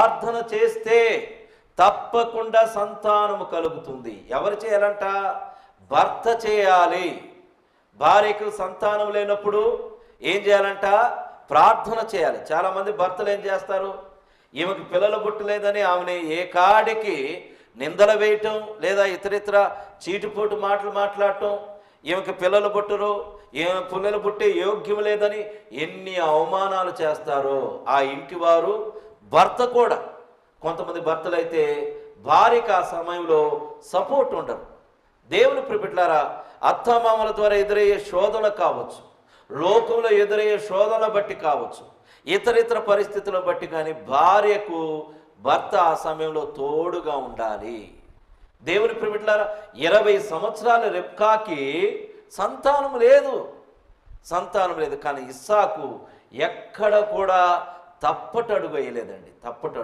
ప్రార్థన చేస్తే తప్పకుండా సంతానము కలుగుతుంది. ఎవరు చేయాలంట? భర్త చేయాలి. భార్యకు సంతానం లేనప్పుడు ఏం చేయాలంట? ప్రార్థన చేయాలి. చాలామంది భర్తలు ఏం చేస్తారు? ఈమెకు పిల్లలు పుట్టలేదని ఆమెని ఏ కాడికి నిందలు వేయటం లేదా ఇతరితర చీటిపోటు మాటలు మాట్లాడటం ఈమెకి పిల్లలు పుట్టరు ఈమె పిల్లలు పుట్టే యోగ్యం లేదని ఎన్ని అవమానాలు చేస్తారో. ఆ ఇంటి వారు భర్త కూడా. కొంతమంది భర్తలైతే భార్యకు ఆ సమయంలో సపోర్ట్ ఉండరు. దేవుని ప్రిపెట్లారా అత్తమామల ద్వారా ఎదురయ్యే శోధన కావచ్చు. లోకంలో ఎదురయ్యే శోధన బట్టి కావచ్చు. ఇతర ఇతర పరిస్థితుల బట్టి కానీ భార్యకు భర్త ఆ సమయంలో తోడుగా ఉండాలి. దేవుని ప్రిమిట్లారా ఇరవై సంవత్సరాల రెప్కాకి సంతానం లేదు. సంతానం లేదు కానీ ఇస్సాకు ఎక్కడ కూడా తప్పటడుగు వేయలేదండి తప్పటడుగు.